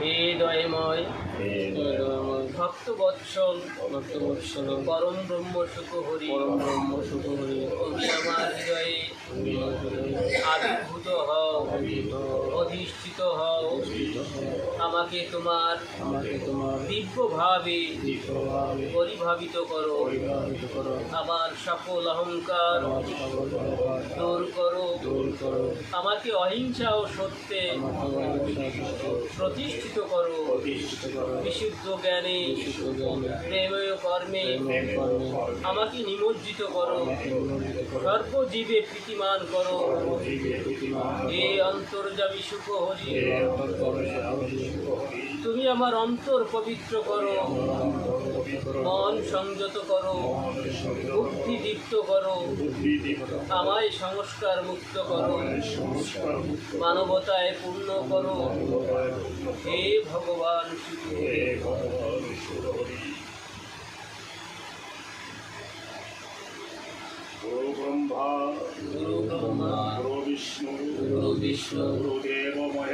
হৃদয়ময় বৎসল ভক্ত বৎসল পরম ব্রহ্ম সুখ হরি পরম ব্রহ্ম সুখ হরি তুমি আমার হৃদয়ে আবির্ভূত হও অধিষ্ঠিত হও আমাকে তোমার আমাকে তোমার দিব্যভাবে দীর্ঘভাবে পরিভাবিত করো। পরিভাবিত করো। আমার সকল অহংকার দূর করো। দূর করো। আমাকে অহিংসা ও সত্যে প্রতিষ্ঠিত করো। প্রতিষ্ঠিত করো। বিশুদ্ধ জ্ঞানে জ্ঞানে প্রেময় কর্মে প্রেম আমাকে নিমজ্জিত করো। সর্বজীবে প্রীতিমান করো। হে অন্তর্যামী সুখ হরি তুমি আমার অন্তর পবিত্র করো। মন সংযত করো। বুদ্ধি দীপ্ত করো। আমায় সংস্কার মুক্ত করো। মানবতায় পূর্ণ করো। হে ভগবান গুরু ব্রহ্মা গুরু ব্রহ্মা গুরু বিষ্ণু গুরু বিষ্ণু। গুরুদেব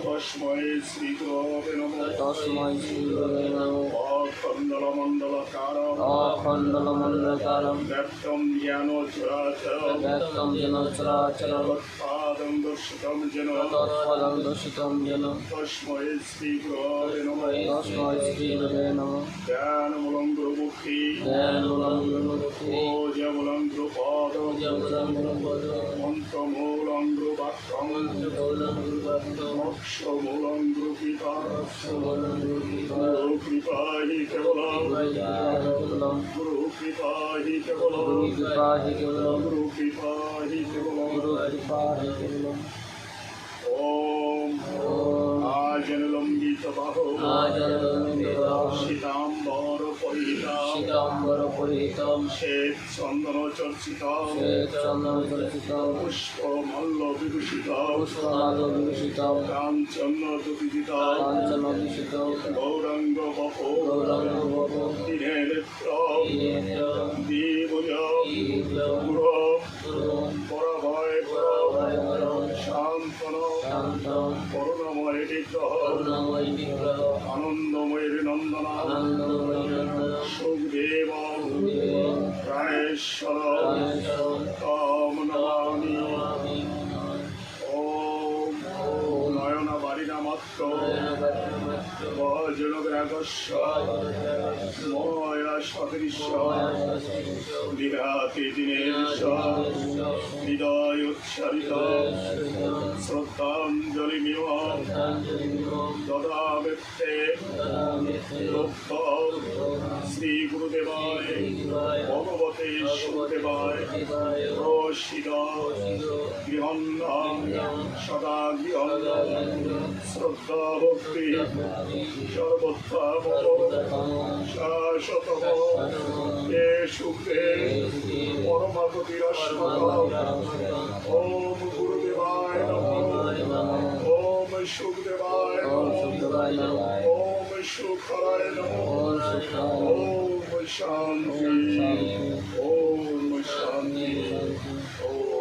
তস্মৈ শ্রী গুরবে নমঃ তস্মৈ শ্রী গুরুবে নমঃ অখণ্ডলমণ্ডলকার অখণ্ডলমণ্ডলকারম ব্যক্তম জ্ঞান চরাচর ব্যক্তম যেন চরাচরম তৎপাদং দর্শিতম যেন তৎপদং দর্শিতম যেন তস্মৈ শ্রী গুরবে নমঃ তস্মৈ শ্রী নমঃ জ্ঞানমূলং গুরুমুখী জ্ঞানমূলং গুরুমুখী গুরুপদ পূজামূলং গুরুপদ মন্ত্রমূলং গুরুবাক্যং মন্ত্রমূলং গুরুভক্ত মোক্ষমূলং গুরুকৃপা মূলং গুরুকৃপা গুরুকৃপা হি কেবলম কেবলম গুরুকৃপা হি কেবলম গুরুকৃপা হি কেবলম গুরুকৃপা হি কেবলম গুরুকৃপা হি কেবলম ওম ওম আজনলম্বিত বাহু আজনলম্বিতবাহু সীতাম্বর পরিহিতা শীতাম্বর পরিহিতম শ্বেত চন্দন চর্চিত শ্বেত চন্দন চর্চিতম পুষ্প মল্ল বিভূষিত পুষ্পমাল্য বিভূষিতম কাঞ্চন দুবিদিত কাঞ্চন বিশিতম গৌরাঙ্গ বহ গৌরাঙ্গ বপ দিনে নেত্র নেত্রম গুর পরাভয় পরভয়করম শান্তন। করুণাময় বিগ্রহ। করুণাময়ী বিগ্রহ। আনন্দময়ের নন্দন। আনন্দময়ী নমামি নমামি ওম নয়না বারিনা মাত্র ময়া হৃদয় উচ্চারিত শ্রদ্ধাঞ্জলি শ্রী গুরুদেবায় সুদেবায় প্রসিদ গৃহন্নাম সদা গৃহন্নাম শ্রদ্ধা ভক্তি সর্বত্র শাশ্বত হে সুখে পরমাগতিরস্মত Om Shanti Om Shanti my Shanti